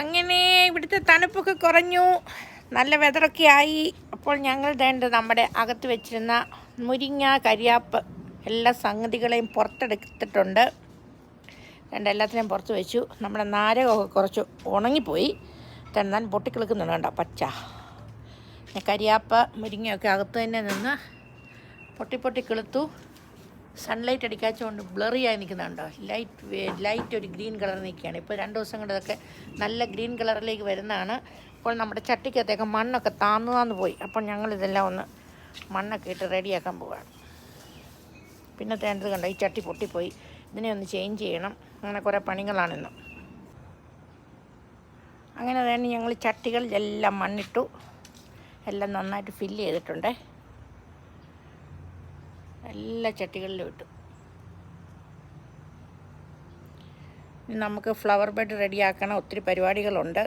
അങ്ങനെ ഇവിടുത്തെ തണുപ്പൊക്കെ കുറഞ്ഞു. നല്ല വെതറൊക്കെ ആയി. അപ്പോൾ ഞങ്ങൾ വേണ്ട നമ്മുടെ അകത്ത് വെച്ചിരുന്ന മുരിങ്ങ കരിയാപ്പ് എല്ലാ സംഗതികളെയും പുറത്തെടുത്തിട്ടുണ്ട്. രണ്ട് എല്ലാത്തിനെയും പുറത്ത് വെച്ചു. നമ്മുടെ നാരകമൊക്കെ കുറച്ച് ഉണങ്ങിപ്പോയി. തന്നാൽ പൊട്ടിക്കിളിക്കുന്നുണ്ട് കണ്ടോ? പച്ച. കരിയാപ്പ് മുരിങ്ങയൊക്കെ അകത്ത് തന്നെ നിന്ന് പൊട്ടി പൊട്ടി കിളുത്തു. സൺലൈറ്റ് അടിക്കാച്ചുകൊണ്ട് ബ്ലറി ആയി നിൽക്കുന്നുണ്ടോ ലൈറ്റ് ലൈറ്റ് ഒരു ഗ്രീൻ കളർ നിൽക്കുകയാണ്. ഇപ്പോൾ രണ്ട് ദിവസം കൊണ്ട് ഇതൊക്കെ നല്ല ഗ്രീൻ കളറിലേക്ക് വരുന്നതാണ്. അപ്പോൾ നമ്മുടെ ചട്ടിക്കകത്തേക്ക് മണ്ണൊക്കെ താന്ന് പോയി. അപ്പോൾ ഞങ്ങളിതെല്ലാം ഒന്ന് മണ്ണൊക്കെ ഇട്ട് റെഡിയാക്കാൻ പോവുകയാണ് പിന്നെ തേണ്ടത് കണ്ടോ? ഈ ചട്ടി പൊട്ടിപ്പോയി. ഇതിനെ ഒന്ന് ചേഞ്ച് ചെയ്യണം. അങ്ങനെ കുറേ പണികളാണിന്ന് അങ്ങനെ തന്നെ ഞങ്ങൾ ചട്ടികളിലെല്ലാം മണ്ണിട്ടു. എല്ലാം നന്നായിട്ട് ഫില്ല് ചെയ്തിട്ടുണ്ടേ. എല്ലാ ചട്ടികളിലും ഇട്ടു. നമുക്ക് ഫ്ലവർ ബെഡ് റെഡിയാക്കണം ഒത്തിരി പരിപാടികളുണ്ട്.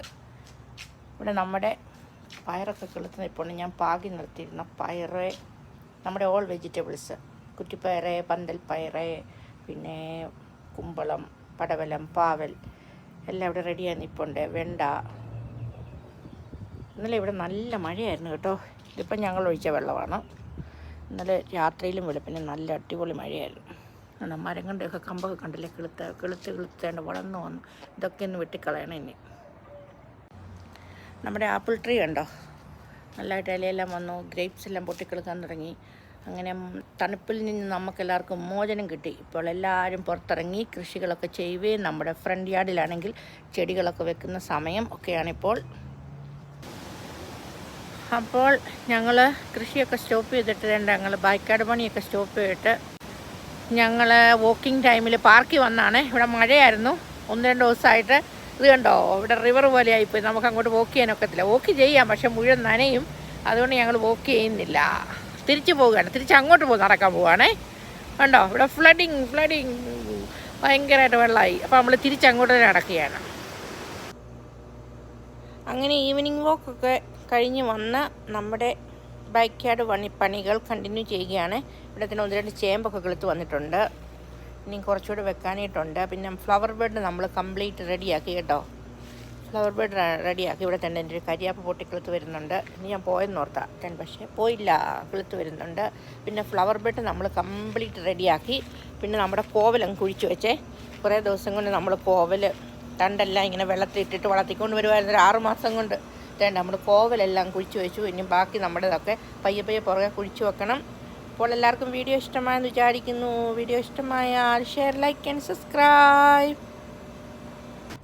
ഇവിടെ നമ്മുടെ പയറൊക്കെ കിളുത്തുന്ന ഇപ്പോൾ ഞാൻ പാകി നിർത്തിയിരുന്ന പയറ് നമ്മുടെ ഓൾ വെജിറ്റബിൾസ് കുറ്റിപ്പയറ് പന്തൽ പയറ് പിന്നെ കുമ്പളം പടവലം പാവൽ എല്ലാം ഇവിടെ റെഡിയായി നിൽപ്പുണ്ട് വെണ്ട. ഇന്നലെ ഇവിടെ നല്ല മഴയായിരുന്നു കേട്ടോ. ഇതിപ്പം ഞങ്ങൾ ഒഴിച്ച വെള്ളമാണ്. ഇന്നലെ രാത്രിയിലും വെളുപ്പിന് നല്ല അടിപൊളി മഴയായിരുന്നു. കാരണം മരങ്ങളുടെയൊക്കെ കമ്പൊക്കെ കണ്ടില്ലേ കിളുത്ത കിളുത്ത് കിളുത്തേണ്ട വളർന്നു വന്നു. ഇതൊക്കെ ഒന്ന് വെട്ടിക്കളയണം ഇനി. നമ്മുടെ ആപ്പിൾ ട്രീ കണ്ടോ? നല്ലതായിട്ട് ഇലയെല്ലാം വന്നു ഗ്രേപ്സ് എല്ലാം പൊട്ടിക്കിളുക്കാൻ തുടങ്ങി. അങ്ങനെ തണുപ്പിൽ നിന്ന് നമുക്കെല്ലാവർക്കും മോചനം കിട്ടി. ഇപ്പോൾ എല്ലാവരും പുറത്തിറങ്ങി കൃഷികളൊക്കെ ചെയ്യുകയും നമ്മുടെ ഫ്രണ്ട് യാർഡിലാണെങ്കിൽ ചെടികളൊക്കെ വെക്കുന്ന സമയം ഒക്കെയാണിപ്പോൾ. അപ്പോൾ ഞങ്ങൾ കൃഷിയൊക്കെ സ്റ്റോപ്പ് ചെയ്തിട്ട് രണ്ട് ഞങ്ങൾ ബൈക്കാട് പണിയൊക്കെ സ്റ്റോപ്പ് ചെയ്തിട്ട് ഞങ്ങൾ വോക്കിംഗ് ടൈമിൽ പാർക്കിൽ വന്നാണ്. ഇവിടെ മഴയായിരുന്നു. ഒന്ന് രണ്ട് ദിവസമായിട്ട് ഇത് കണ്ടോ? ഇവിടെ റിവർ പോലെ ആയിപ്പോയി. നമുക്ക് അങ്ങോട്ട് വോക്ക് ചെയ്യാനൊക്കത്തില്ല വോക്ക് ചെയ്യാം പക്ഷെ മുഴുവൻ നനയും. അതുകൊണ്ട് ഞങ്ങൾ വോക്ക് ചെയ്യുന്നില്ല. തിരിച്ചു പോവുകയാണ്. തിരിച്ച് അങ്ങോട്ട് പോകും നടക്കാൻ പോവുകയാണേ. കണ്ടോ? ഇവിടെ ഫ്ലഡിങ് ഫ്ലഡിങ് ഭയങ്കരമായിട്ട് വെള്ളമായി. അപ്പോൾ നമ്മൾ തിരിച്ചങ്ങോട്ട് തന്നെ നടക്കുകയാണ്. അങ്ങനെ ഈവനിങ് വാക്കൊക്കെ കഴിഞ്ഞ് വന്ന് നമ്മുടെ ബാക്ക് യാർഡ് പണി പണികൾ കണ്ടിന്യൂ ചെയ്യുകയാണ്. ഇവിടെ തന്നെ ഒന്ന് രണ്ട് ചേമ്പൊക്കെ കിളുത്ത് വന്നിട്ടുണ്ട്. ഇനി കുറച്ചുകൂടെ വെക്കാനായിട്ടുണ്ട്. പിന്നെ ഫ്ലവർ ബെഡ് നമ്മൾ കംപ്ലീറ്റ് റെഡിയാക്കി കേട്ടോ. ഫ്ലവർ ബെഡ് റെഡിയാക്കി ഇവിടെ തന്നെ എന്റെ ഒരു കരിയാപ്പ് പൊട്ടി വരുന്നുണ്ട്. ഇനി ഞാൻ പോയെന്ന് ഓർത്താം. പക്ഷേ പോയില്ല. കിളുത്ത് വരുന്നുണ്ട്. പിന്നെ ഫ്ലവർ ബെഡ് നമ്മൾ കംപ്ലീറ്റ് റെഡിയാക്കി പിന്നെ നമ്മുടെ കോവലം കുഴിച്ച് വെച്ചേ. കുറേ ദിവസം കൊണ്ട് നമ്മൾ കോവൽ തണ്ടെല്ലാം ഇങ്ങനെ വെള്ളത്തിൽ ഇട്ടിട്ട് വളർത്തിക്കൊണ്ട് വരുമായിരുന്നു ഒരു ആറ് മാസം കൊണ്ട്. വേണ്ട നമ്മൾ കോവലെല്ലാം കുഴിച്ചു വെച്ചു. ഇനി ബാക്കി നമ്മുടേതൊക്കെ പയ്യെ പയ്യെ പുറകെ കുഴിച്ചു വെക്കണം. അപ്പോൾ എല്ലാവർക്കും വീഡിയോ ഇഷ്ടമായെന്ന് വിചാരിക്കുന്നു. വീഡിയോ ഇഷ്ടമായാൽ ഷെയർ ലൈക്ക് ആൻഡ് സബ്സ്ക്രൈബ്